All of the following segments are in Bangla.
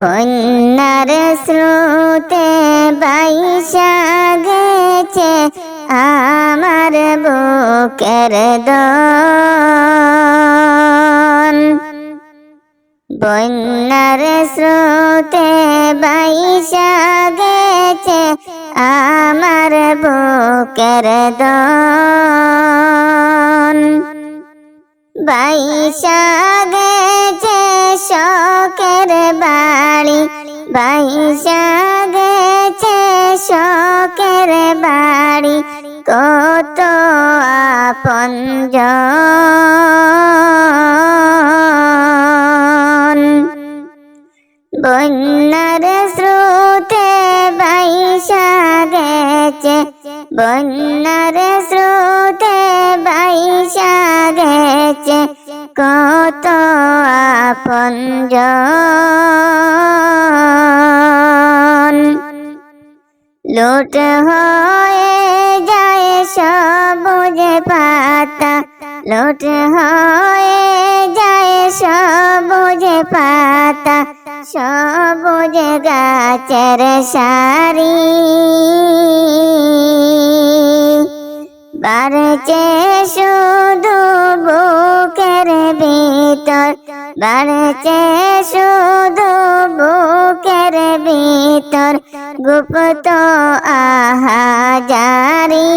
কন্যার স্রোতে বাইশা গেছে আমার বুকের দন। বন্যার স্রোতে বাইশা গেছে আমার বুকের দন। বাইশা শখের বাড়ি, বাইশা গেছে শখের বাড়ি। কত আপন বন্যার স্রোতে বাইশা গেছে, বন্যার স্রোতে বাইশা গেছে। কত আপন লুট হয়ে যায় সবুজ পাতা। লোট হয়ে যায় সবুজ পাতা। সবুজ গাছের সারি। বাড়ছে শুধু বুকের ভিতর বাড়ছে শুধু বুকের ভিতর গুপ্ত আহা জারি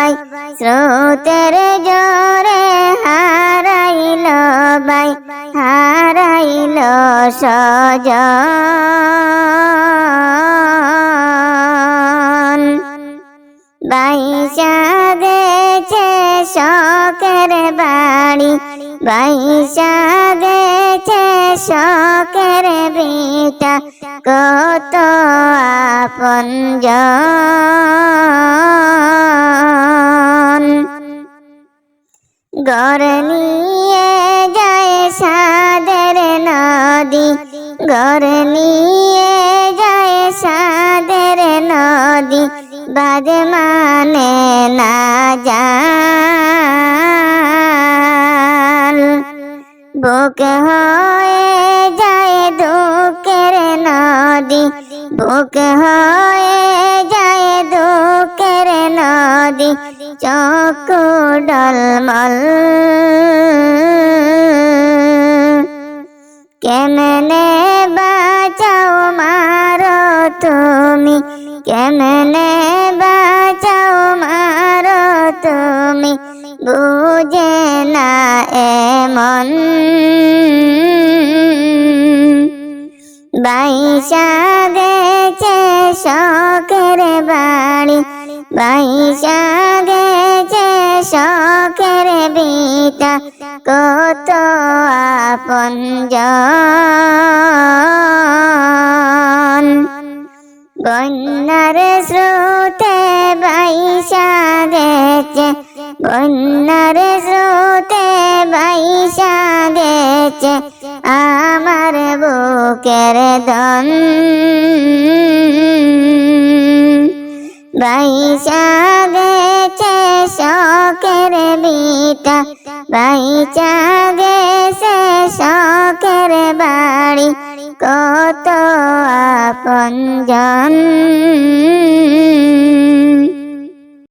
বাই স্রোতের জরে হারাইল বাই হারাইল সজন বাইশা গেছে শখের বাড়ি বাইশা গেছে শখের বিটা কত আপন গর নিয়ে যায় সাদের নদী গর নিয়ে যায় সাদের নদী, বাদ মানে না যান বুক হয়ে যায় দুঃখের নদী। বুক হয়ে যায় দুঃখের নদী। চকু ডলমল। কেমনে বাঁচাও মারো তুমি? কেমনে বাঁচাও মারো বুঝে না এমন। বাইশা গেছে শখের বাড়ি। বাইশা গেছে শখের বিটা। কত আপন বন্যার স্রোতে বাইশা গেছে বন্যার স্রোতে বাইশা গেছে আমার বুকের দন বাইশা গেছে শখের বিটা বাইশা গেছে শখের বাড়ি। কত আপন জন